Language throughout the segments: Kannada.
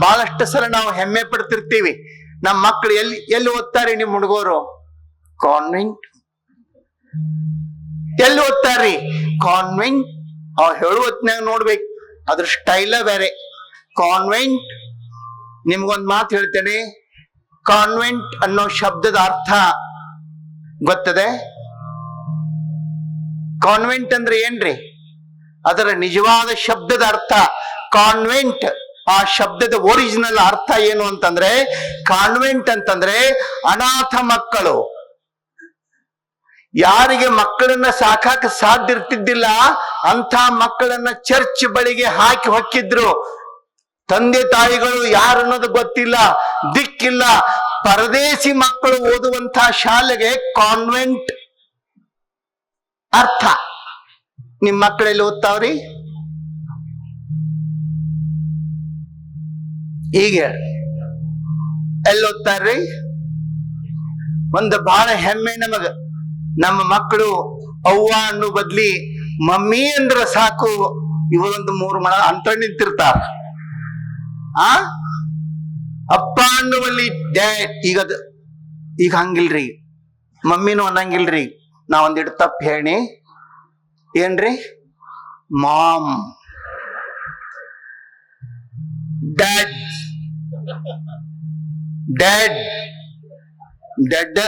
ಬಹಳಷ್ಟು ಸಲ ನಾವು ಹೆಮ್ಮೆ ಪಡ್ತಿರ್ತೀವಿ. ನಮ್ಮ ಮಕ್ಕಳು ಎಲ್ಲಿ ಎಲ್ಲಿ ಓದ್ತಾರೆ ನಿಮ್ ಹುಡುಗರು? ಕಾನ್ವೆಂಟ್ ಎಲ್ಲಿ ಓದ್ತಾರ್ರಿ? ಕಾನ್ವೆಂಟ್ ಅವ್ ಹೇಳು ಹೊತ್ನ್ಯಾಗ ನೋಡ್ಬೇಕು. ಅದ್ರ ಸ್ಟೈಲ ಬೇರೆ. ಕಾನ್ವೆಂಟ್ ನಿಮ್ಗೊಂದ್ ಮಾತು ಹೇಳ್ತೇನೆ. ಕಾನ್ವೆಂಟ್ ಅನ್ನೋ ಶಬ್ದದ ಅರ್ಥ ಗೊತ್ತದೆ? ಕಾನ್ವೆಂಟ್ ಅಂದ್ರೆ ಏನ್ರಿ? ಅದರ ನಿಜವಾದ ಶಬ್ದದ ಅರ್ಥ. ಕಾನ್ವೆಂಟ್ ಆ ಶಬ್ದದ ಒರಿಜಿನಲ್ ಅರ್ಥ ಏನು ಅಂತಂದ್ರೆ ಕಾನ್ವೆಂಟ್ ಅಂತಂದ್ರೆ ಅನಾಥ ಮಕ್ಕಳು. ಯಾರಿಗೆ ಮಕ್ಕಳನ್ನ ಸಾಕಾಕ ಸಾಧ್ಯ ಇರ್ತಿದ್ದಿಲ್ಲ ಅಂತ ಮಕ್ಕಳನ್ನ ಚರ್ಚ್ ಬಳಿಗೆ ಹಾಕಿ ಹೊಕ್ಕಿದ್ರು. ತಂದೆ ತಾಯಿಗಳು ಯಾರು ಅನ್ನೋದು ಗೊತ್ತಿಲ್ಲ, ದಿಕ್ಕಿಲ್ಲ. ಪರದೇಶಿ ಮಕ್ಕಳು ಓದುವಂತಹ ಶಾಲೆಗೆ ಕಾನ್ವೆಂಟ್ ಅರ್ಥ. ನಿಮ್ ಮಕ್ಕಳೆಲ್ಲಿ ಓದ್ತಾವ್ರಿ? ಈಗ ಎಲ್ಲಿ ಒಂದು ಬಹಳ ಹೆಮ್ಮೆ ನಮಗ. ನಮ್ಮ ಮಕ್ಕಳು ಅವ್ವ ಅನ್ನು ಬದ್ಲಿ ಮಮ್ಮಿ ಅಂದ್ರ ಸಾಕು ಇವರೊಂದು ಮೂರು ಮಳ ಅಂತ ನಿಂತಿರ್ತಾರ. ಆ? ಅಪ್ಪ ಅನ್ನುವಲ್ಲಿ ಡ್ಯಾಡ್ ಈಗ ಈಗ ಹಂಗಿಲ್ರಿ. ಮಮ್ಮಿನೂ ಅನ್ನಂಗಿಲ್ರಿ. ನಾ ಒಂದಿಟ್ಟು ತಪ್ಪು ಹೇಳಿ ಏನ್ರಿ? ಮಾಮ್. ಡ್ಯಾಡ್ ಡ್ಯಾಡ್ ಡೆಡ್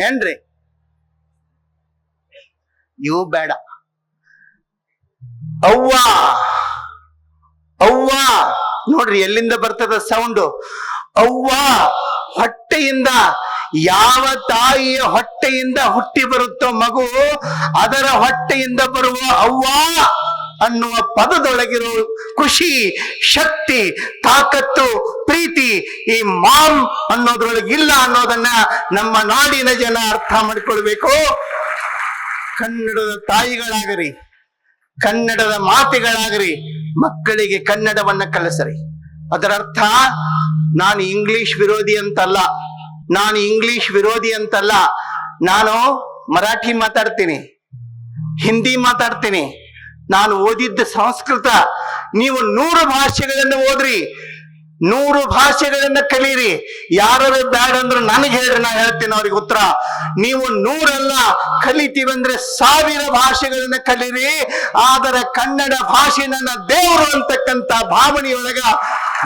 ಏನ್ರಿ? ಇವು ಬೇಡ. ಅವ್ವ. ಅವ್ವ. ನೋಡ್ರಿ ಎಲ್ಲಿಂದ ಬರ್ತದ ಸೌಂಡು ಅವ್ವ. ಹೊಟ್ಟೆಯಿಂದ. ಯಾವ ತಾಯಿಯ ಹೊಟ್ಟೆಯಿಂದ ಹುಟ್ಟಿ ಬರುತ್ತೋ ಮಗು, ಅದರ ಹೊಟ್ಟೆಯಿಂದ ಬರುವ ಅವ್ವ ಅನ್ನುವ ಪದದೊಳಗಿರೋ ಖುಷಿ, ಶಕ್ತಿ, ತಾಕತ್ತು, ಪ್ರೀತಿ ಈ ಮಾಮ್ ಅನ್ನೋದ್ರೊಳಗೆ ಇಲ್ಲ ಅನ್ನೋದನ್ನ ನಮ್ಮ ನಾಡಿನ ಜನ ಅರ್ಥ ಮಾಡಿಕೊಳ್ಬೇಕು. ಕನ್ನಡದ ತಾಯಿಗಳಾಗರಿ, ಕನ್ನಡದ ಮಾತೆಗಳಾಗರಿ, ಮಕ್ಕಳಿಗೆ ಕನ್ನಡವನ್ನ ಕಲಿಸರಿ. ಅದರ ಅರ್ಥ, ನಾನು ಇಂಗ್ಲಿಷ್ ವಿರೋಧಿ ಅಂತಲ್ಲ, ನಾನು ಇಂಗ್ಲಿಷ್ ವಿರೋಧಿ ಅಂತಲ್ಲ, ನಾನು ಮರಾಠಿ ಮಾತಾಡ್ತೀನಿ, ಹಿಂದಿ ಮಾತಾಡ್ತೀನಿ ನಾನು ಓದಿದ್ದ ಸಂಸ್ಕೃತ ನೀವು ನೂರು ಭಾಷೆಗಳನ್ನು ಓದ್ರಿ. ನೂರು ಭಾಷೆಗಳನ್ನ ಕಲೀರಿ. ಯಾರು ಬ್ಯಾಡ ಅಂದ್ರೆ ನನಗೆ ಹೇಳ್ರಿ, ನಾ ಹೇಳ್ತೀನಿ ಅವ್ರಿಗೆ ಉತ್ತರ. ನೀವು ನೂರಲ್ಲ ಕಲಿತೀವಂದ್ರೆ ಸಾವಿರ ಭಾಷೆಗಳನ್ನ ಕಲೀರಿ. ಆದರೆ ಕನ್ನಡ ಭಾಷೆ ನನ್ನ ದೇವರು ಅಂತಕ್ಕಂತ ಭಾವನೆಯೊಳಗ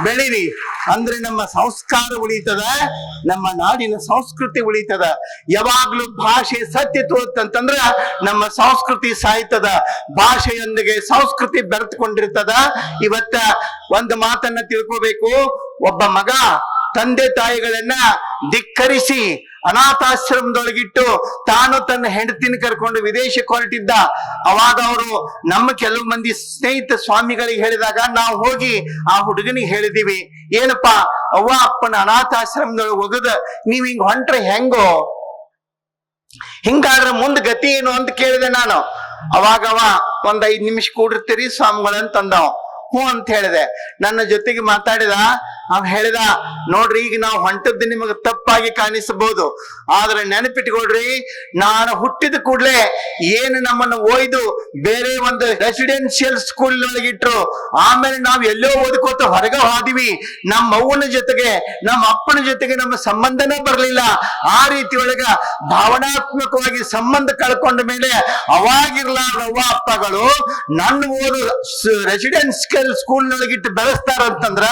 ಬೆಳೀರಿ. ಅಂದ್ರೆ ನಮ್ಮ ಸಂಸ್ಕಾರ ಉಳಿತದ, ನಮ್ಮ ನಾಡಿನ ಸಂಸ್ಕೃತಿ ಉಳಿತದ. ಯಾವಾಗ್ಲೂ ಭಾಷೆ ಸತ್ಯ ತೋರ್ತಂತಂದ್ರ ನಮ್ಮ ಸಂಸ್ಕೃತಿ ಸಾಯ್ತದ. ಭಾಷೆಯೊಂದಿಗೆ ಸಂಸ್ಕೃತಿ ಬೆರೆತುಕೊಂಡಿರ್ತದ. ಇವತ್ತ ಒಂದು ಮಾತನ್ನ ತಿಳ್ಕೋಬೇಕು. ಒಬ್ಬ ಮಗ ತಂದೆ ತಾಯಿಗಳನ್ನ ಧಿಕ್ಕರಿಸಿ ಅನಾಥಾಶ್ರಮದೊಳಗಿಟ್ಟು ತಾನು ತನ್ನ ಹೆಂಡತಿನ ಕರ್ಕೊಂಡು ವಿದೇಶಕ್ಕೆ ಹೊರಟಿದ್ದ. ಅವಾಗ ಅವರು ನಮ್ಮ ಕೆಲವು ಮಂದಿ ಸ್ನೇಹಿತ ಸ್ವಾಮಿಗಳಿಗೆ ಹೇಳಿದಾಗ, ನಾವು ಹೋಗಿ ಆ ಹುಡುಗನಿಗೆ ಹೇಳಿದೀವಿ. ಏನಪ್ಪಾ? ಅವ್ವ ಅಪ್ಪನ ಅನಾಥಾಶ್ರಮದೊಳಗೆ ಒಗದ ನೀವ್ ಹಿಂಗ್ ಹೊಂಟ್ರೆ ಹೆಂಗೋ? ಹಿಂಗಾದ್ರೆ ಮುಂದ್ ಗತಿ ಏನು? ಅಂತ ಕೇಳಿದೆ ನಾನು. ಅವಾಗ ಅವ, ಒಂದ್ ಐದ್ ನಿಮಿಷ ಕೂಡಿರ್ತೀರಿ ಸ್ವಾಮಿಗಳಂತ ಅಂತ ಹೇಳಿದೆ. ನನ್ನ ಜೊತೆಗೆ ಮಾತಾಡಿದ ಅವ ಹೇಳಿದ, ನೋಡ್ರಿ, ಈಗ ನಾವು ಹೊಂಟದ್ದು ನಿಮಗೆ ತಪ್ಪಾಗಿ ಕಾಣಿಸಬಹುದು. ಆದ್ರೆ ನೆನಪಿಟ್ಕೊಳ್ರಿ, ನಾನು ಹುಟ್ಟಿದ ಕೂಡ್ಲೆ ಏನು ನಮ್ಮನ್ನು ಒಯ್ದು ಬೇರೆ ಒಂದು ರೆಸಿಡೆನ್ಶಿಯಲ್ ಸ್ಕೂಲ್ ಇಟ್ರು, ಆಮೇಲೆ ನಾವು ಎಲ್ಲೋ ಓದ್ಕೋತ ಹೊರಗೆ ಹೋದಿವಿ. ನಮ್ಮ ಅವ್ವನ ಜೊತೆಗೆ ನಮ್ಮ ಅಪ್ಪನ ಜೊತೆಗೆ ನಮ್ಮ ಸಂಬಂಧನೇ ಬರಲಿಲ್ಲ. ಆ ರೀತಿ ಒಳಗ ಭಾವನಾತ್ಮಕವಾಗಿ ಸಂಬಂಧ ಕಳ್ಕೊಂಡ ಮೇಲೆ ಅವಾಗಿರ್ಲಾರ ಅವ್ವ ಅಪ್ಪಗಳು ನನ್ನ ಓದು ರೆಸಿಡೆನ್ಸಿಯಲ್ ಸ್ಕೂಲ್ ನೊಳಗಿಟ್ಟು ಬೆಳೆಸ್ತಾರಂತಂದ್ರ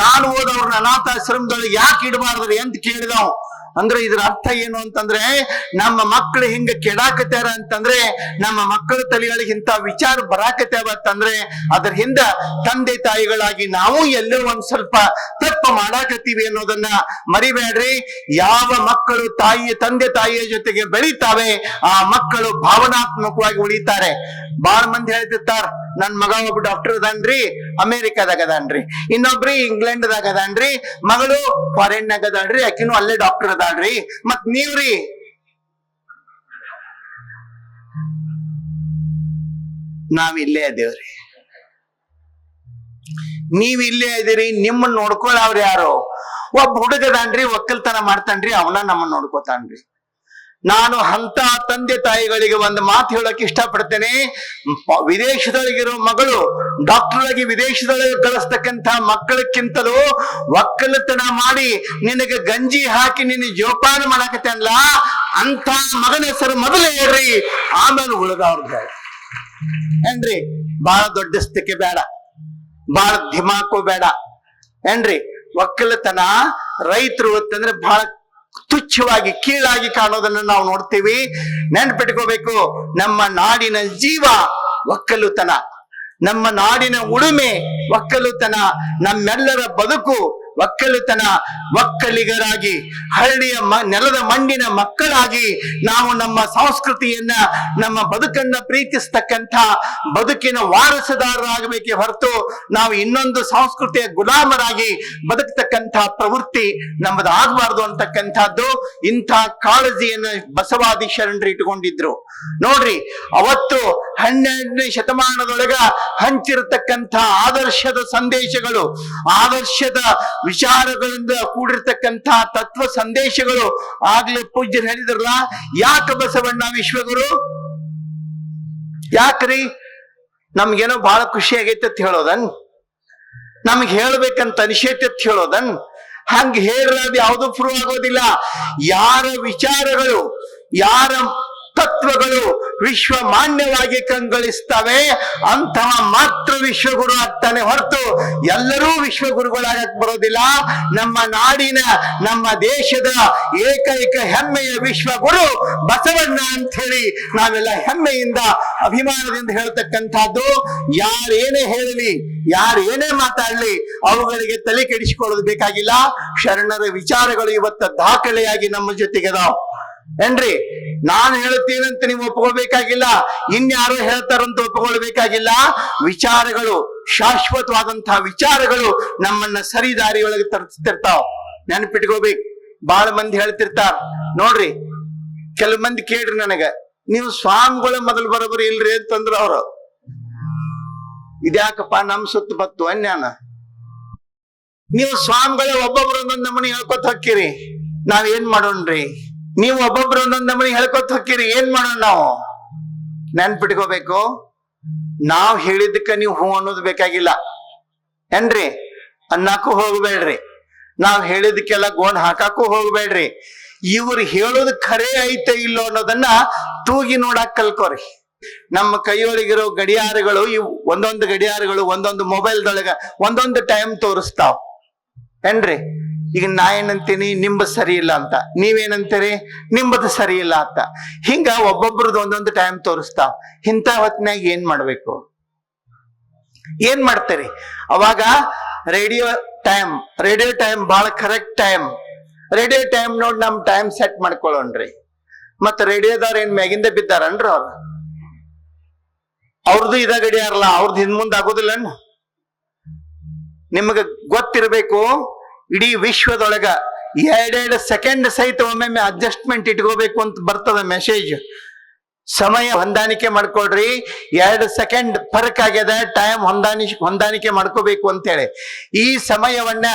ನಾನು ಓದವ್ರನ್ನ ಅನಾಥಾಶ್ರಮದೊಳಗೆ ಯಾಕೆ ಇಡಬಾರ್ದ್ರಿ ಅಂತ ಕೇಳಿದವು. ಅಂದ್ರೆ ಇದ್ರ ಅರ್ಥ ಏನು ಅಂತಂದ್ರೆ, ನಮ್ಮ ಮಕ್ಕಳು ಹಿಂಗ ಕೆಡಾಕತ್ಯಾರ ಅಂತಂದ್ರೆ, ನಮ್ಮ ಮಕ್ಕಳ ತಲೆಗಳಿಗೆ ಇಂತ ವಿಚಾರ ಬರಾಕತ್ಯಾವ ಅಂತಂದ್ರೆ, ಅದ್ರ ಹಿಂದ ತಂದೆ ತಾಯಿಗಳಾಗಿ ನಾವು ಎಲ್ಲೋ ಒಂದ್ ಸ್ವಲ್ಪ ತಪ್ಪು ಮಾಡಾಕತ್ತೀವಿ ಅನ್ನೋದನ್ನ ಮರಿಬೇಡ್ರಿ. ಯಾವ ಮಕ್ಕಳು ತಾಯಿಯ ತಂದೆ ತಾಯಿಯ ಜೊತೆಗೆ ಬೆಳೀತಾವೆ, ಆ ಮಕ್ಕಳು ಭಾವನಾತ್ಮಕವಾಗಿ ಉಳಿತಾರೆ. ಬಾಳ ಮಂದಿ ಹೇಳ್ತಿರ್ತಾರ ನನ್ ಮಗ ಒಬ್ಬ ಡಾಕ್ಟರ್ ಅದಾನ್ರಿ ಅಮೇರಿಕಾದಾಗ ಅದಾನ್ರಿ ಇನ್ನೊಬ್ರಿ ಇಂಗ್ಲೆಂಡ್ ದಾಗ ಅದಾನ್ರಿ ಮಗಳು ಫಾರಿನ್ ನಾಗ ಅದಾಳ್ರಿ ಆಕಿನೂ ಅಲ್ಲೇ ಡಾಕ್ಟರ್ ಅದಾಳ್ರಿ. ಮತ್ ನೀವ್ರಿ? ನಾವ್ ಇಲ್ಲೇ ಅದೇವ್ರಿ ನೀವ್ ಇಲ್ಲೇ ಇದೀರಿ ನಿಮ್ಮನ್ನ ನೋಡ್ಕೊಳ್ಳವ್ರ ಯಾರು? ಒಬ್ಬ ಹುಡುಗದಾನ್ರಿ, ಒಕ್ಕಲ್ತನ ಮಾಡ್ತಾನ್ರಿ, ಅವನ ನಮ್ಮನ್ನ ನೋಡ್ಕೋತಾನ್ರಿ. ನಾನು ಅಂತ ತಂದೆ ತಾಯಿಗಳಿಗೆ ಒಂದು ಮಾತು ಹೇಳಕ್ ಇಷ್ಟಪಡ್ತೇನೆ. ವಿದೇಶದೊಳಗಿರೋ ಮಗಳು ಡಾಕ್ಟರ್ ಆಗಿ ವಿದೇಶದೊಳಗೆ ಕಳಿಸ್ತಕ್ಕಂತ ಮಕ್ಕಳಕ್ಕಿಂತಲೂ ಒಕ್ಕಲತನ ಮಾಡಿ ನಿನಗೆ ಗಂಜಿ ಹಾಕಿ ನಿನ್ನ ಜೋಪಾನ ಮಾಡಕತ್ತಲ್ಲ ಅಂತ ಮಗನ ಹೆಸರು ಮೊದಲೇ ಹೇಳ್ರಿ. ಆಮೇಲೆ ಉಳಿದವ್ರ ಏನ್ರಿ? ಬಹಳ ದೊಡ್ಡಸ್ತಕ್ಕೆ ಬೇಡ. ಬಹಳ ಧಿಮಾಕು ಬೇಡ. ಏನ್ರಿ? ಒಕ್ಕಲತನ ರೈತರು ಅಂತಂದ್ರೆ ಬಹಳ ತುಚ್ಛವಾಗಿ ಕೀಳಾಗಿ ಕಾಣೋದನ್ನ ನಾವು ನೋಡ್ತೀವಿ. ನೆನ್ಪಿಟ್ಕೋಬೇಕು, ನಮ್ಮ ನಾಡಿನ ಜೀವ ಒಕ್ಕಲುತನ. ನಮ್ಮ ನಾಡಿನ ಉಳುಮೆ ಒಕ್ಕಲುತನ. ನಮ್ಮೆಲ್ಲರ ಬದುಕು ಒಕ್ಕಲುತನ, ಒಕ್ಕಲಿಗರಾಗಿ ಹಳ್ಳಿಯ ನೆಲದ ಮಣ್ಣಿನ ಮಕ್ಕಳಾಗಿ ನಾವು ನಮ್ಮ ಸಂಸ್ಕೃತಿಯನ್ನ, ನಮ್ಮ ಬದುಕನ್ನ ಪ್ರೀತಿಸ್ತಕ್ಕಂಥ ಬದುಕಿನ ವಾರಸುದಾರರಾಗಬೇಕೇ ಹೊರತು ನಾವು ಇನ್ನೊಂದು ಸಂಸ್ಕೃತಿಯ ಗುಲಾಮರಾಗಿ ಬದುಕ್ತಕ್ಕಂಥ ಪ್ರವೃತ್ತಿ ನಮ್ಮದು ಆಗಬಾರ್ದು ಅಂತಕ್ಕಂಥದ್ದು ಇಂಥ ಕಾಳಜಿಯನ್ನ ಬಸವಾದಿ ಶರಣರು ಇಟ್ಟುಕೊಂಡಿದ್ರು. ನೋಡ್ರಿ, ಅವತ್ತು ಹನ್ನೆರಡನೇ ಶತಮಾನದೊಳಗ ಹಂಚಿರತಕ್ಕಂಥ ಆದರ್ಶದ ಸಂದೇಶಗಳು, ಆದರ್ಶದ ವಿಚಾರಗಳಿಂದ ಕೂಡಿರ್ತಕ್ಕಂಥ ತತ್ವ ಸಂದೇಶಗಳು ಆಗ್ಲೇ ಪೂಜ್ಯರು ಹೇಳಿದ್ರಲ್ಲ, ಯಾಕೆ ಬಸವಣ್ಣ ವಿಶ್ವಗುರು? ಯಾಕ್ರಿ? ನಮ್ಗೇನೋ ಬಹಳ ಖುಷಿ ಆಗೈತೆ ಅಂತ ಹೇಳೋದನ್? ನಮ್ಗೆ ಹೇಳ್ಬೇಕಂತ ಅನಿಸೈತೆ ಅಂತ ಹೇಳೋದನ್? ಹಂಗ ಹೇಳ್ರ ಅದು ಯಾವುದು ಪ್ರೂವ್ ಆಗೋದಿಲ್ಲ. ಯಾರ ವಿಚಾರಗಳು, ಯಾರ ತತ್ವಗಳು ವಿಶ್ವ ಮಾನ್ಯವಾಗಿ ಕಂಗೊಳಿಸ್ತವೆ. ಅಂತಹ ಮಾತ್ರ ವಿಶ್ವಗುರು ಆಗ್ತಾನೆ ಹೊರತು ಎಲ್ಲರೂ ವಿಶ್ವಗುರುಗಳಾಗಕ್ ಬರೋದಿಲ್ಲ. ನಮ್ಮ ನಾಡಿನ, ನಮ್ಮ ದೇಶದ ಏಕೈಕ ಹೆಮ್ಮೆಯ ವಿಶ್ವಗುರು ಬಸವಣ್ಣ ಅಂತ ಹೇಳಿ ನಾವೆಲ್ಲ ಹೆಮ್ಮೆಯಿಂದ, ಅಭಿಮಾನದಿಂದ ಹೇಳ್ತಕ್ಕಂಥದ್ದು. ಯಾರೇನೇ ಹೇಳಲಿ, ಯಾರು ಏನೇ ಮಾತಾಡ್ಲಿ, ಅವುಗಳಿಗೆ ತಲೆ ಕೆಡಿಸಿಕೊಳ್ಳೋದು ಬೇಕಾಗಿಲ್ಲ. ಶರಣರ ವಿಚಾರಗಳು ಇವತ್ತ ದಾಖಲೆಯಾಗಿ ನಮ್ಮ ಜೊತೆಗೆ ಅದಾವ. ಏನ್ರಿ? ನಾನು ಹೇಳ್ತೀನಂತ ನೀವು ಒಪ್ಕೊಳ್ಬೇಕಾಗಿಲ್ಲ. ಇನ್ಯಾರು ಹೇಳ್ತಾರಂತ ಒಪ್ಕೊಳ್ಬೇಕಾಗಿಲ್ಲ. ವಿಚಾರಗಳು ಶಾಶ್ವತವಾದಂತಹ ವಿಚಾರಗಳು ನಮ್ಮನ್ನ ಸರಿ ದಾರಿಯೊಳಗೆ ತರ್ತಿರ್ತಾವ ನೆನಪಿಟ್ಕೋಬೇಕು. ಬಹಳ ಮಂದಿ ಹೇಳ್ತಿರ್ತಾರ. ನೋಡ್ರಿ ಕೆಲವು ಮಂದಿ ಕೇಳ್ರಿ ನನಗ. ನೀವು ಸ್ವಾಮಿಗಳ ಮೊದಲು ಬರೋಬರಿ ಇಲ್ರಿ ಅಂತಂದ್ರ ಅವ್ರು. ಇದ್ಯಾಕಪ್ಪ ನಮ್ ಸುತ್ತ ಬತ್ತು ಅನ್ಯಾನ? ನೀವು ಸ್ವಾಮಿಗಳ ಒಬ್ಬೊಬ್ರು ಒಂದೊಂದು ನಮನಿ ಹೇಳ್ಕೊತ ಹಾಕಿರಿ ನಾವ್ ಏನ್ ಮಾಡೋಣ್ರಿ? ನೀವು ಒಬ್ಬೊಬ್ರು ಒಂದೊಂದ್ ನಮನಿ ಹೇಳ್ಕೊತ ಹೊಕ್ಕಿರಿ ಏನ್ ಮಾಡೋಣ ನಾವು? ನೆನ್ಪಿಟ್ಕೋಬೇಕು. ನಾವ್ ಹೇಳಿದ್ದಕ್ಕ ನೀವು ಹೂ ಅನ್ನೋದು ಬೇಕಾಗಿಲ್ಲ. ಏನ್ರಿ? ಅನ್ನಕ್ಕೂ ಹೋಗ್ಬೇಡ್ರಿ. ನಾವ್ ಹೇಳಿದಕ್ಕೆಲ್ಲ ಗೋಣ್ ಹಾಕಕ್ಕೂ ಹೋಗ್ಬೇಡ್ರಿ. ಇವ್ರು ಹೇಳೋದು ಖರೆ ಐತೆ ಇಲ್ಲೋ ಅನ್ನೋದನ್ನ ತೂಗಿ ನೋಡಾಕ್ ಕಲ್ಕೋರಿ. ನಮ್ಮ ಕೈಯೊಳಗಿರೋ ಗಡಿಯಾರಗಳು ಇವು ಒಂದೊಂದು ಗಡಿಯಾರಗಳು ಒಂದೊಂದು ಮೊಬೈಲ್ದೊಳಗ ಒಂದೊಂದು ಟೈಮ್ ತೋರಿಸ್ತಾವ್. ಏನ್ರಿ? ಈಗ ನಾ ಏನಂತೀನಿ ನಿಂಬ ಸರಿ ಇಲ್ಲ ಅಂತ. ನೀವೇನಂತೀರಿ? ನಿಂಬದು ಸರಿ ಇಲ್ಲ ಅಂತ. ಹಿಂಗ ಒಬ್ಬೊಬ್ರದ್ದು ಒಂದೊಂದು ಟೈಮ್ ತೋರಿಸ್ತಾವ. ಇಂಥ ಹೊತ್ತಿನಾಗ ಏನ್ ಮಾಡ್ಬೇಕು? ಏನ್ ಮಾಡ್ತೀರಿ? ಅವಾಗ ರೇಡಿಯೋ ಟೈಮ್ ರೇಡಿಯೋ ಟೈಮ್ ಬಹಳ ಕರೆಕ್ಟ್ ಟೈಮ್ ರೇಡಿಯೋ ಟೈಮ್ ನೋಡಿ ನಮ್ ಟೈಮ್ ಸೆಟ್ ಮಾಡ್ಕೊಳ್ಳೋಣ್ರಿ ಮತ್ತ ರೇಡಿಯೋದವ್ರ ಏನ್ ಮ್ಯಾಗಿಂದ ಬಿದ್ದಾರನ್ರಿ ಅವ್ರ? ಅವ್ರದ್ದು ಇದ ಗಡಿಯಾರಲ್ಲ ಅವ್ರದ್ದು ಹಿಂದ್ ಮುಂದೆ ಆಗೋದಿಲ್ಲ ನಿಮಗ ಗೊತ್ತಿರಬೇಕು ಇಡೀ ವಿಶ್ವದೊಳಗ ಎರಡೆರಡು ಸೆಕೆಂಡ್ ಸಹಿತ ಒಮ್ಮೊಮ್ಮೆ ಅಡ್ಜಸ್ಟ್ಮೆಂಟ್ ಇಟ್ಕೋಬೇಕು ಅಂತ ಬರ್ತದ ಮೆಸೇಜ್ ಸಮಯ ಹೊಂದಾಣಿಕೆ ಮಾಡ್ಕೊಡ್ರಿ ಎರಡು ಸೆಕೆಂಡ್ ಫರ್ಕ್ ಆಗ್ಯದ ಟೈಮ್ ಹೊಂದಾಣಿ, ಹೊಂದಾಣಿಕೆ ಮಾಡ್ಕೋಬೇಕು ಅಂತೇಳಿ. ಈ ಸಮಯವನ್ನ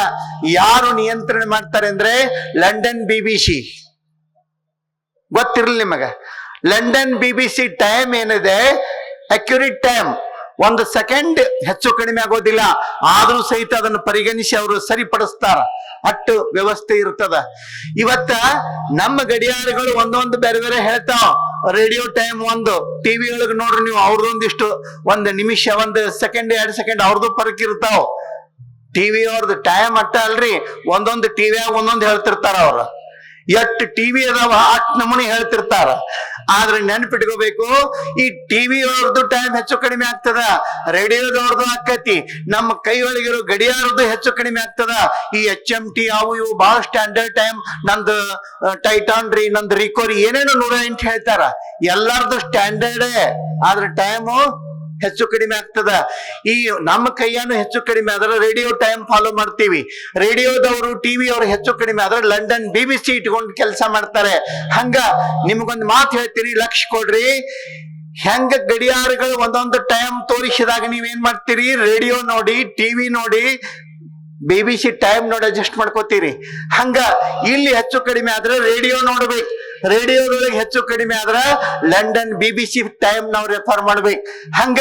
ಯಾರು ನಿಯಂತ್ರಣ ಮಾಡ್ತಾರೆ ಅಂದ್ರೆ ಲಂಡನ್ ಬಿ ಬಿ ಸಿ ಗೊತ್ತಿರಲಿ ನಿಮಗ. London B B C time ಏನಿದೆ? ಅಕ್ಯುರೇಟ್ ಟೈಮ್ ಒಂದು ಸೆಕೆಂಡ್ ಹೆಚ್ಚು ಕಡಿಮೆ ಆಗೋದಿಲ್ಲ. ಆದ್ರೂ ಸಹಿತ ಅದನ್ನು ಪರಿಗಣಿಸಿ ಅವರು ಸರಿಪಡಿಸ್ತಾರ. ಅಟ್ಟು ವ್ಯವಸ್ಥೆ ಇರ್ತದ. ಇವತ್ತ ನಮ್ಮ ಗಡಿಯಾರಗಳು ಒಂದೊಂದು ಬೇರೆ ಬೇರೆ ಹೇಳ್ತಾವ. ರೇಡಿಯೋ ಟೈಮ್ ಒಂದು, ಟಿವಿ ಒಳಗೆ ನೋಡ್ರಿ ನೀವು, ಅವ್ರದೊಂದಿಷ್ಟು ಒಂದು ನಿಮಿಷ, ಒಂದು ಸೆಕೆಂಡ್, ಎರಡು ಸೆಕೆಂಡ್ ಅವ್ರದ್ದು ಪರಕ್ ಇರ್ತಾವ. ಟಿವಿ ಅವ್ರದ್ದು ಟೈಮ್ ಅಟ್ಟ ಅಲ್ರಿ. ಒಂದೊಂದು ಟಿವಿಯಾಗ ಒಂದೊಂದು ಹೇಳ್ತಿರ್ತಾರ ಅವ್ರ. ಎಟ್ ಟಿವಿ ಅದಾವ ಅಟ್ ನಮೂನಿ ಹೇಳ್ತಿರ್ತಾರ. ಆದ್ರೆ ನೆನ್ಪಿಟ್ಕೋಬೇಕು, ಈ ಟಿವಿ ಅವ್ರದ್ದು ಟೈಮ್ ಹೆಚ್ಚು ಕಡಿಮೆ ಆಗ್ತದ ರೇಡಿಯೋದವ್ರದ್ದು ಆಕತಿ, ನಮ್ಮ ಕೈ ಒಳಗಿರೋ ಗಡಿಯಾರದ್ದು ಹೆಚ್ಚು ಕಡಿಮೆ ಆಗ್ತದ. ಈ ಎಚ್ ಎಂ ಟಿ ಅವು ಇವು ಬಹಳ ಸ್ಟ್ಯಾಂಡರ್ಡ್ ಟೈಮ್ ನಂದು ಟೈಟಾನ್ ರೀ, ನಂದು ರಿಕೋರಿ ಏನೇನು ನೂರ ಎಂಟು ಹೇಳ್ತಾರ. ಎಲ್ಲಾರ್ದು ಸ್ಟ್ಯಾಂಡರ್ಡೇ ಆದ್ರೆ ಟೈಮು ಹೆಚ್ಚು ಕಡಿಮೆ ಆಗ್ತದ. ಈ ನಮ್ಮ ಕೈಯನ್ನು ಹೆಚ್ಚು ಕಡಿಮೆ ಆದ್ರೆ ರೇಡಿಯೋ ಟೈಮ್ ಫಾಲೋ ಮಾಡ್ತೀವಿ. ರೇಡಿಯೋದವರು ಟಿವಿ ಅವರು ಹೆಚ್ಚು ಕಡಿಮೆ ಆದ್ರೆ ಲಂಡನ್ ಬಿ ಬಿ ಸಿ ಇಟ್ಕೊಂಡು ಕೆಲಸ ಮಾಡ್ತಾರೆ. ಹಂಗ ನಿಮ್ಗೊಂದು ಮಾತು ಹೇಳ್ತೀನಿ, ಲಕ್ಷ ಕೊಡ್ರಿ. ಹೆಂಗ ಗಡಿಯಾರಗಳು ಒಂದೊಂದು ಟೈಮ್ ತೋರಿಸಿದಾಗ ನೀವೇನ್ ಮಾಡ್ತೀರಿ? ರೇಡಿಯೋ ನೋಡಿ, ಟಿವಿ ನೋಡಿ ಬಿ ಬಿ ಸಿ ಟೈಮ್ ನೋಡಿ ಅಡ್ಜಸ್ಟ್ ಮಾಡ್ಕೋತೀರಿ. ಹಂಗ ಇಲ್ಲಿ ಹೆಚ್ಚು ಕಡಿಮೆ ಆದ್ರೆ ರೇಡಿಯೋ ನೋಡ್ಬೇಕು. ರೇಡಿಯೋದೊಳಗೆ ಹೆಚ್ಚು ಕಡಿಮೆ ಆದ್ರ London B B C time ನಾವ್ ರೆಫರ್ ಮಾಡ್ಬೇಕು. ಹಂಗ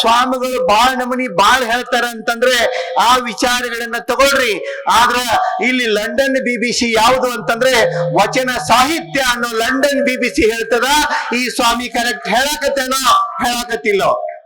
ಸ್ವಾಮಿಗಳು ಬಾಳ್ ನಮನಿ ಬಾಳ್ ಹೇಳ್ತಾರ ಅಂತಂದ್ರೆ ಆ ವಿಚಾರಗಳನ್ನ ತಗೊಳ್ರಿ. ಆದ್ರ ಇಲ್ಲಿ ಲಂಡನ್ ಬಿ ಬಿ ಸಿ ಯಾವುದು ಅಂತಂದ್ರೆ ವಚನ ಸಾಹಿತ್ಯ ಅನ್ನೋ ಲಂಡನ್ ಬಿ ಬಿ ಹೇಳ್ತದ. ಈ ಸ್ವಾಮಿ ಕರೆಕ್ಟ್ ಹೇಳಕತ್ತೇನೋ? ಹೇಳಕತ್ತಿಲ್ಲೋ?